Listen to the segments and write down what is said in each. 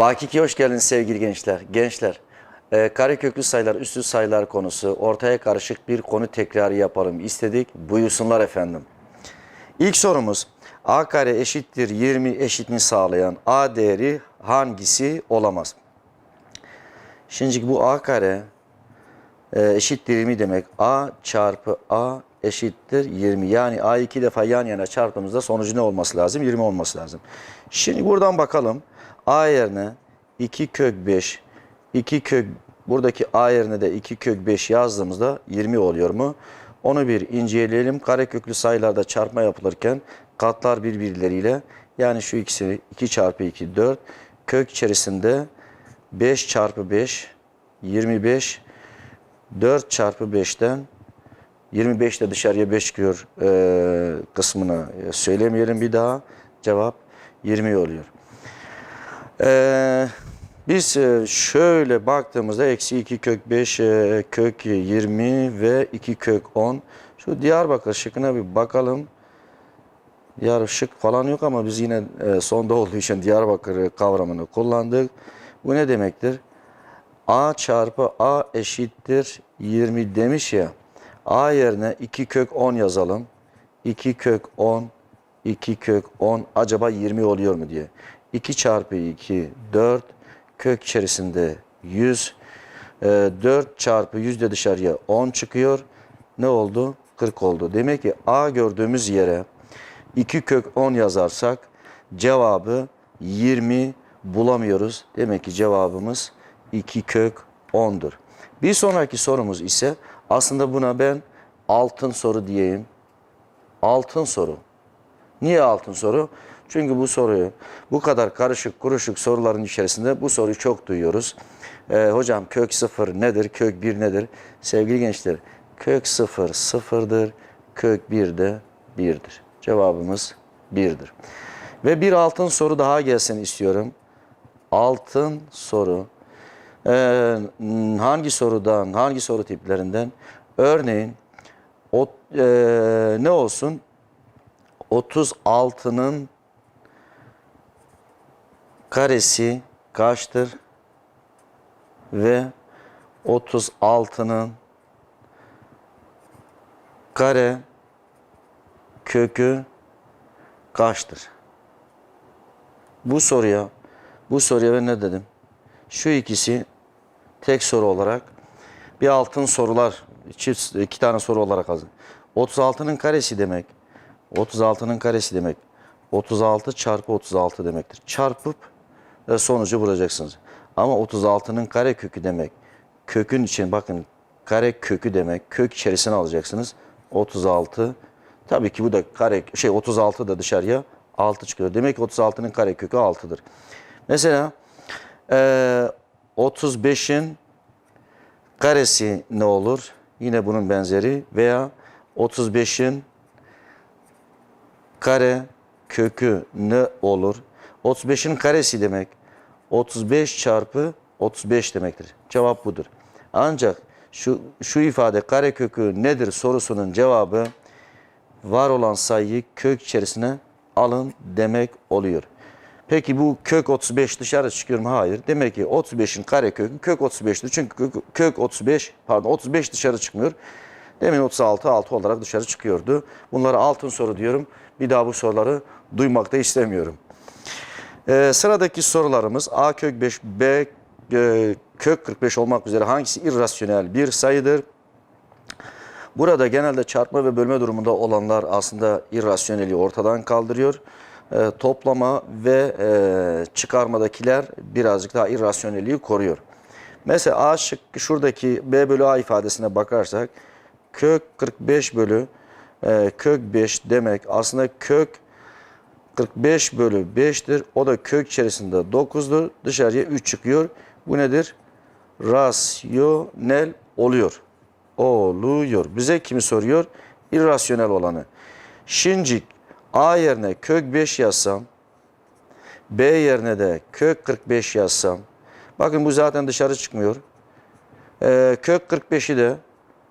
Baki hoş geldiniz sevgili gençler. Gençler, e, kareköklü sayılar, üstü sayılar konusu ortaya karışık bir konu tekrarı yapalım istedik. Buyursunlar efendim. İlk sorumuz a kare eşittir 20 eşitliğini sağlayan a değeri hangisi olamaz? Şimdi bu a kare e, eşittir 20 demek. a çarpı a eşittir 20. Yani a iki defa yan yana çarptığımızda sonucu ne olması lazım? 20 olması lazım. Şimdi buradan bakalım. a yerine 2 kök 5, 2 kök buradaki a yerine de 2 kök 5 yazdığımızda 20 oluyor mu? Onu bir inceleyelim. Kareköklü sayılarda çarpma yapılırken katlar birbirleriyle yani şu ikisi 2 çarpı 2 4 kök içerisinde 5 çarpı 5 25 4 çarpı 5'ten 25 de dışarıya 5 çıkıyor e, kısmını e, söylemeyelim bir daha. Cevap 20 oluyor. E, biz e, şöyle baktığımızda eksi 2 kök 5 e, kök 20 ve 2 kök 10. Şu Diyarbakır şıkkına bir bakalım. Diyar şık falan yok ama biz yine e, sonda olduğu için Diyarbakır kavramını kullandık. Bu ne demektir? A çarpı A eşittir 20 demiş ya. A yerine 2 kök 10 yazalım. 2 kök 10, 2 kök 10 acaba 20 oluyor mu diye. 2 çarpı 2 4 kök içerisinde 100. E, 4 çarpı 100 de dışarıya 10 çıkıyor. Ne oldu? 40 oldu. Demek ki A gördüğümüz yere 2 kök 10 yazarsak cevabı 20 bulamıyoruz. Demek ki cevabımız 2 kök 10'dur. Bir sonraki sorumuz ise aslında buna ben altın soru diyeyim. Altın soru. Niye altın soru? Çünkü bu soruyu bu kadar karışık kuruşuk soruların içerisinde bu soruyu çok duyuyoruz. Ee, hocam kök sıfır nedir? Kök bir nedir? Sevgili gençler kök sıfır sıfırdır. Kök bir de birdir. Cevabımız birdir. Ve bir altın soru daha gelsin istiyorum. Altın soru. Ee, hangi sorudan, hangi soru tiplerinden? Örneğin o, e, ne olsun? 36'nın karesi kaçtır? Ve 36'nın kare kökü kaçtır? Bu soruya, bu soruya ben ne dedim? Şu ikisi tek soru olarak bir altın sorular, çift iki tane soru olarak hazır. 36'nın karesi demek. 36'nın karesi demek. 36 çarpı 36 demektir. Çarpıp e, sonucu bulacaksınız. Ama 36'nın kare kökü demek. Kökün için bakın kare kökü demek. Kök içerisine alacaksınız. 36. Tabii ki bu da kare şey 36 da dışarıya 6 çıkıyor. Demek ki 36'nın kare kökü 6'dır. Mesela e, 35'in karesi ne olur? Yine bunun benzeri veya 35'in kare kökü ne olur? 35'in karesi demek 35 çarpı 35 demektir. Cevap budur. Ancak şu, şu ifade kare kökü nedir sorusunun cevabı var olan sayıyı kök içerisine alın demek oluyor. Peki bu kök 35 dışarı çıkıyor mu? Hayır. Demek ki 35'in kare kökü kök 35'tir. Çünkü kök, kök 35 pardon 35 dışarı çıkmıyor. Demin 36 6 olarak dışarı çıkıyordu. Bunlara altın soru diyorum. Bir daha bu soruları duymak da istemiyorum. Ee, sıradaki sorularımız A kök 5 B e, kök 45 olmak üzere hangisi irrasyonel bir sayıdır? Burada genelde çarpma ve bölme durumunda olanlar aslında irrasyoneli ortadan kaldırıyor. E, toplama ve e, çıkarmadakiler birazcık daha irrasyoneliği koruyor. Mesela A şıkkı şuradaki B bölü A ifadesine bakarsak kök 45 bölü e, kök 5 demek aslında kök 45 bölü 5'tir. O da kök içerisinde 9'dur. Dışarıya 3 çıkıyor. Bu nedir? Rasyonel oluyor. Oluyor. Bize kimi soruyor? İrrasyonel olanı. Şincik A yerine kök 5 yazsam, B yerine de kök 45 yazsam, bakın bu zaten dışarı çıkmıyor. Ee, kök 45'i de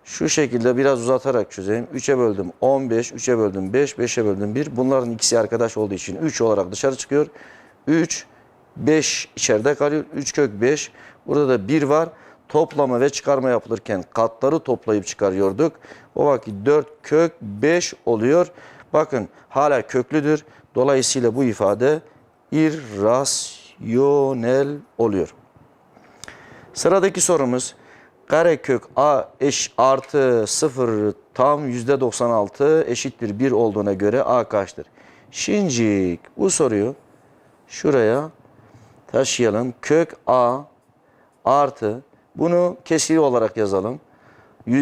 şu şekilde biraz uzatarak çözeyim. 3'e böldüm 15, 3'e böldüm 5, 5'e böldüm 1. Bunların ikisi arkadaş olduğu için 3 olarak dışarı çıkıyor. 3, 5 içeride kalıyor. 3 kök 5. Burada da 1 var. Toplama ve çıkarma yapılırken katları toplayıp çıkarıyorduk. O vakit 4 kök 5 oluyor. Bakın hala köklüdür. Dolayısıyla bu ifade irrasyonel oluyor. Sıradaki sorumuz karekök a eş artı 0 tam yüzde 96 eşittir 1 olduğuna göre a kaçtır? Şincik bu soruyu şuraya taşıyalım. Kök a artı bunu kesiri olarak yazalım.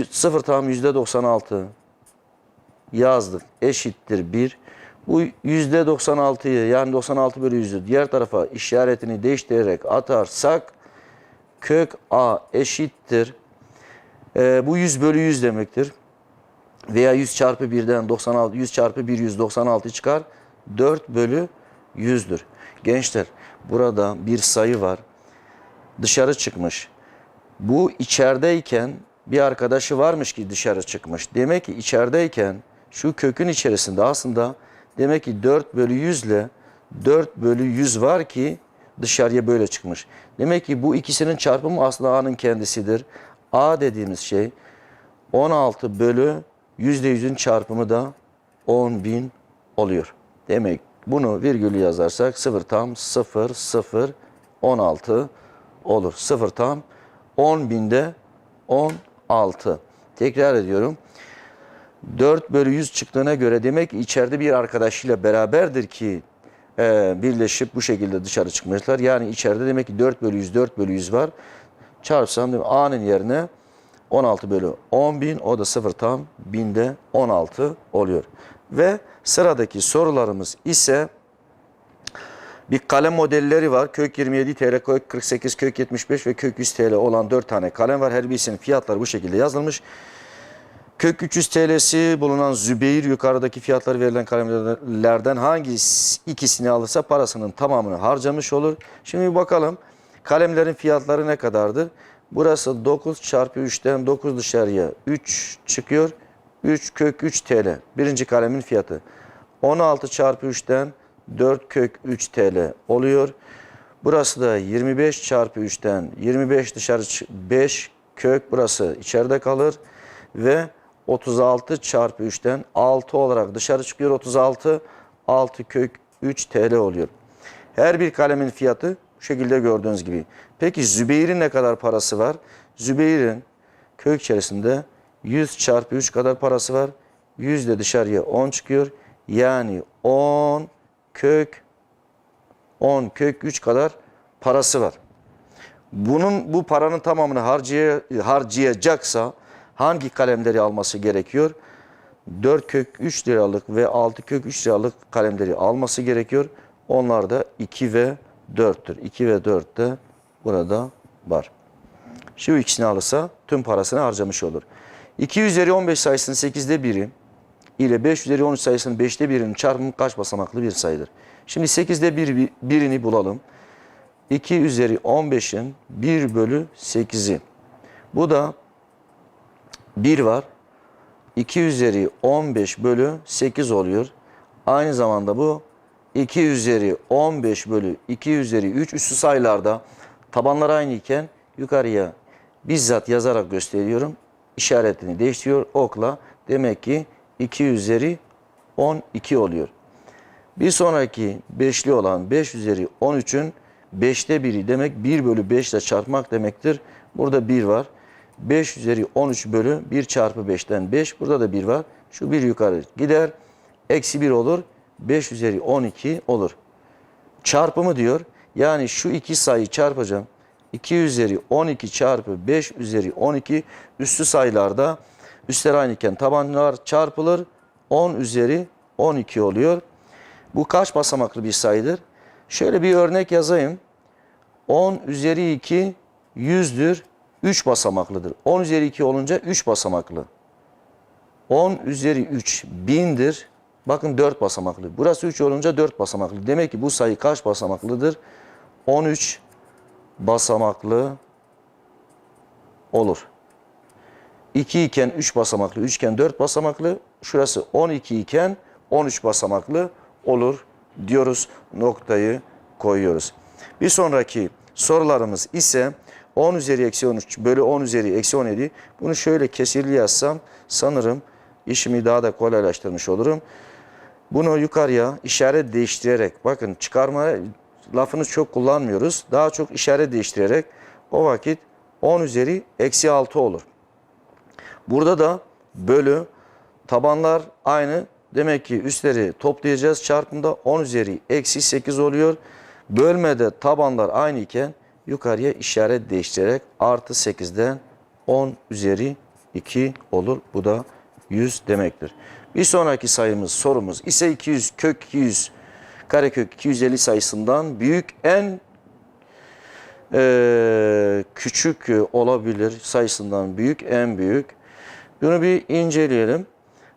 0 tam yüzde 96 yazdık eşittir 1. Bu yüzde 96'yı yani 96 bölü 100'ü diğer tarafa işaretini değiştirerek atarsak kök a eşittir. Ee, bu 100 bölü 100 demektir. Veya 100 çarpı 1'den 96, 100 çarpı 1 196 çıkar. 4 bölü 100'dür. Gençler burada bir sayı var. Dışarı çıkmış. Bu içerideyken bir arkadaşı varmış ki dışarı çıkmış. Demek ki içerideyken şu kökün içerisinde aslında demek ki 4 bölü 100 ile 4 bölü 100 var ki dışarıya böyle çıkmış. Demek ki bu ikisinin çarpımı aslında A'nın kendisidir. A dediğimiz şey 16 bölü %100'ün çarpımı da 10.000 oluyor. Demek bunu virgülü yazarsak 0 tam 0 0 16 olur. 0 tam 10 binde 16. Tekrar ediyorum. 4 bölü 100 çıktığına göre demek içeride bir arkadaşıyla beraberdir ki e, birleşip bu şekilde dışarı çıkmışlar. Yani içeride demek ki 4 bölü 100 4 bölü 100 var. Çarpsam değil mi? A'nın yerine 16 bölü 10 bin o da 0 tam binde 16 oluyor. Ve sıradaki sorularımız ise bir kalem modelleri var. Kök 27 TL, kök 48, kök 75 ve kök 100 TL olan 4 tane kalem var. Her birisinin fiyatları bu şekilde yazılmış. Kök 300 TL'si bulunan Zübeyir yukarıdaki fiyatları verilen kalemlerden hangi ikisini alırsa parasının tamamını harcamış olur. Şimdi bir bakalım kalemlerin fiyatları ne kadardır? Burası 9 çarpı 3'ten 9 dışarıya 3 çıkıyor. 3 kök 3 TL. Birinci kalemin fiyatı. 16 çarpı 3'ten 4 kök 3 TL oluyor. Burası da 25 çarpı 3'ten 25 dışarı 5 kök burası içeride kalır. Ve 36 çarpı 3'ten 6 olarak dışarı çıkıyor 36. 6 kök 3 TL oluyor. Her bir kalemin fiyatı bu şekilde gördüğünüz gibi. Peki Zübeyir'in ne kadar parası var? Zübeyir'in kök içerisinde 100 çarpı 3 kadar parası var. 100 de dışarıya 10 çıkıyor. Yani 10 kök 10 kök 3 kadar parası var. Bunun bu paranın tamamını harcaya, harcayacaksa hangi kalemleri alması gerekiyor? 4 kök 3 liralık ve 6 kök 3 liralık kalemleri alması gerekiyor. Onlar da 2 ve 4'tür. 2 ve 4 de burada var. Şu ikisini alırsa tüm parasını harcamış olur. 2 üzeri 15 sayısının 8'de 1'i ile 5 üzeri 13 sayısının 5'te 1'inin çarpımı kaç basamaklı bir sayıdır? Şimdi 8'de 1, birini bulalım. 2 üzeri 15'in 1 bölü 8'i. Bu da 1 var. 2 üzeri 15 bölü 8 oluyor. Aynı zamanda bu 2 üzeri 15 bölü 2 üzeri 3 üstü sayılarda tabanlar aynı iken yukarıya bizzat yazarak gösteriyorum. İşaretini değiştiriyor okla. Demek ki 2 üzeri 12 oluyor. Bir sonraki beşli olan 5 üzeri 13'ün 5'te biri demek 1 bölü 5 ile çarpmak demektir. Burada 1 var. 5 üzeri 13 bölü 1 çarpı 5'ten 5. Burada da 1 var. Şu 1 yukarı gider. Eksi 1 olur. 5 üzeri 12 olur. Çarpımı diyor. Yani şu iki sayı çarpacağım. 2 üzeri 12 çarpı 5 üzeri 12 üstü sayılarda üstler aynıken tabanlar çarpılır. 10 üzeri 12 oluyor. Bu kaç basamaklı bir sayıdır? Şöyle bir örnek yazayım. 10 üzeri 2 100'dür. 3 basamaklıdır. 10 üzeri 2 olunca 3 basamaklı. 10 üzeri 3 bindir. Bakın 4 basamaklı. Burası 3 olunca 4 basamaklı. Demek ki bu sayı kaç basamaklıdır? 13 basamaklı olur. 2 iken 3 basamaklı, 3 iken 4 basamaklı. Şurası 12 iken 13 basamaklı olur diyoruz. Noktayı koyuyoruz. Bir sonraki sorularımız ise 10 üzeri eksi 13 bölü 10 üzeri eksi 17. Bunu şöyle kesirli yazsam sanırım işimi daha da kolaylaştırmış olurum. Bunu yukarıya işaret değiştirerek bakın çıkarma lafını çok kullanmıyoruz. Daha çok işaret değiştirerek o vakit 10 üzeri eksi 6 olur. Burada da bölü tabanlar aynı. Demek ki üstleri toplayacağız. Çarpımda 10 üzeri eksi 8 oluyor. Bölmede tabanlar aynı iken yukarıya işaret değiştirerek artı 8'den 10 üzeri 2 olur. Bu da 100 demektir. Bir sonraki sayımız sorumuz ise 200 kök 200 karekök 250 sayısından büyük en e, küçük olabilir sayısından büyük en büyük. Bunu bir inceleyelim.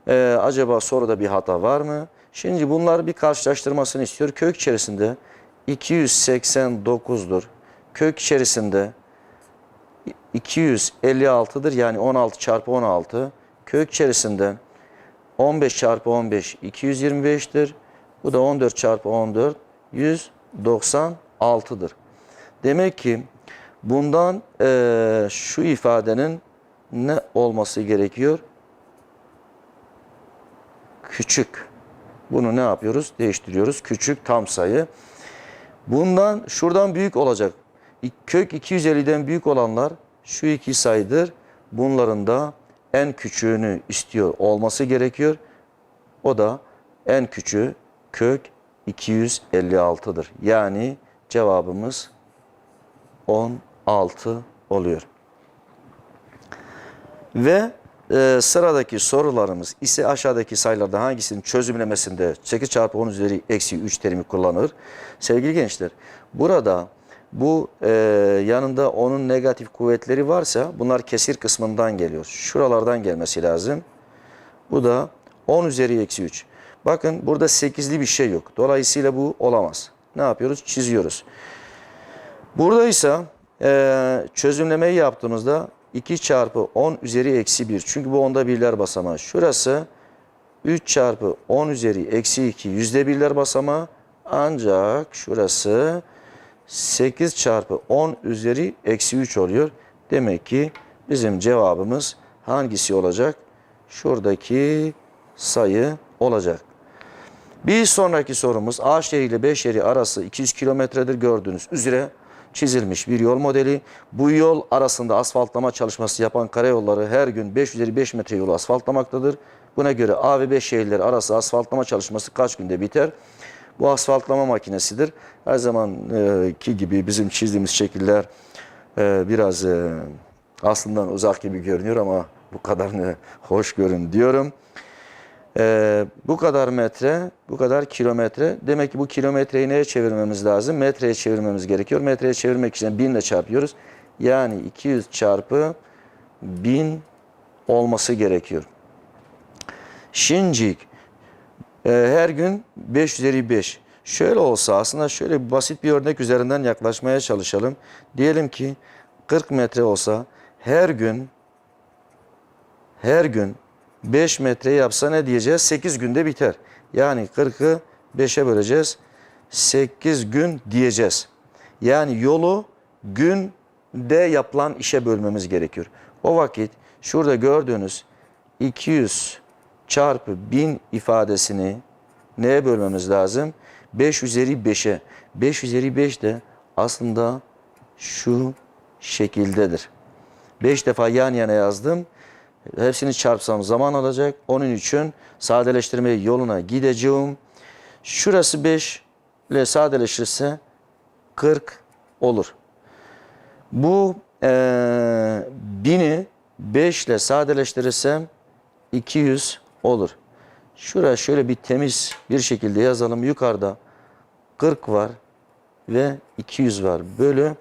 E, acaba soruda bir hata var mı? Şimdi bunlar bir karşılaştırmasını istiyor. Kök içerisinde 289'dur. Kök içerisinde 256'dır. Yani 16 çarpı 16. Kök içerisinde 15 çarpı 15 225'tir. Bu da 14 çarpı 14 196'dır. Demek ki bundan eee, şu ifadenin ne olması gerekiyor? Küçük. Bunu ne yapıyoruz? Değiştiriyoruz. Küçük tam sayı. Bundan şuradan büyük olacak. Kök 250'den büyük olanlar şu iki sayıdır. Bunların da en küçüğünü istiyor olması gerekiyor. O da en küçüğü kök 256'dır. Yani cevabımız 16 oluyor. Ve e, sıradaki sorularımız ise aşağıdaki sayılardan hangisinin çözümlemesinde 8 çarpı 10 üzeri eksi 3 terimi kullanılır? Sevgili gençler burada bu e, yanında onun negatif kuvvetleri varsa bunlar kesir kısmından geliyor. Şuralardan gelmesi lazım. Bu da 10 üzeri eksi 3. Bakın burada 8'li bir şey yok. Dolayısıyla bu olamaz. Ne yapıyoruz? Çiziyoruz. Burada ise e, çözümlemeyi yaptığımızda 2 çarpı 10 üzeri eksi 1. Çünkü bu onda birler basamağı. Şurası 3 çarpı 10 üzeri eksi 2 yüzde birler basamağı. Ancak şurası 8 çarpı 10 üzeri eksi 3 oluyor. Demek ki bizim cevabımız hangisi olacak? Şuradaki sayı olacak. Bir sonraki sorumuz A şehri ile B şehri arası 200 kilometredir gördüğünüz üzere çizilmiş bir yol modeli. Bu yol arasında asfaltlama çalışması yapan karayolları her gün 5 üzeri 5 metre yolu asfaltlamaktadır. Buna göre A ve B şehirleri arası asfaltlama çalışması kaç günde biter? Bu asfaltlama makinesidir. Her zamanki gibi bizim çizdiğimiz şekiller e, biraz e, aslından uzak gibi görünüyor ama bu kadarını hoş görün diyorum. Ee, bu kadar metre, bu kadar kilometre. Demek ki bu kilometreyi neye çevirmemiz lazım? Metreye çevirmemiz gerekiyor. Metreye çevirmek için 1000 ile çarpıyoruz. Yani 200 çarpı 1000 olması gerekiyor. Şincik e, her gün 5 üzeri 5. Şöyle olsa aslında şöyle basit bir örnek üzerinden yaklaşmaya çalışalım. Diyelim ki 40 metre olsa her gün her gün 5 metre yapsa ne diyeceğiz? 8 günde biter. Yani 40'ı 5'e böleceğiz. 8 gün diyeceğiz. Yani yolu günde yapılan işe bölmemiz gerekiyor. O vakit şurada gördüğünüz 200 çarpı 1000 ifadesini neye bölmemiz lazım? 5 üzeri 5'e. 5 üzeri 5 de aslında şu şekildedir. 5 defa yan yana yazdım. Hepsini çarpsam zaman alacak. Onun için sadeleştirme yoluna gideceğim. Şurası 5 ile sadeleşirse 40 olur. Bu e, 1000'i 5 ile sadeleştirirsem 200 olur. Şuraya şöyle bir temiz bir şekilde yazalım. Yukarıda 40 var ve 200 var. Bölü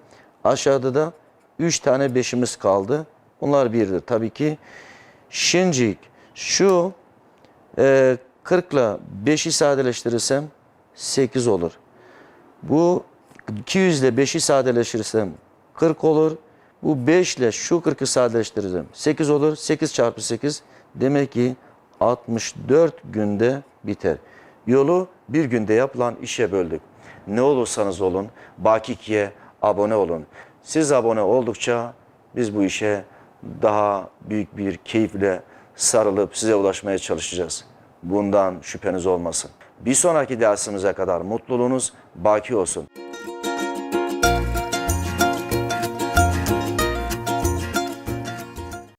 aşağıda da 3 tane 5'imiz kaldı. Bunlar birdir tabii ki. Şincik şu e, 40 ile 5'i sadeleştirirsem 8 olur. Bu 200 ile 5'i sadeleştirirsem 40 olur. Bu 5 ile şu 40'ı sadeleştirirsem 8 olur. 8 çarpı 8 demek ki 64 günde biter. Yolu bir günde yapılan işe böldük. Ne olursanız olun Baki 2'ye abone olun. Siz abone oldukça biz bu işe daha büyük bir keyifle sarılıp size ulaşmaya çalışacağız. Bundan şüpheniz olmasın. Bir sonraki dersimize kadar mutluluğunuz baki olsun.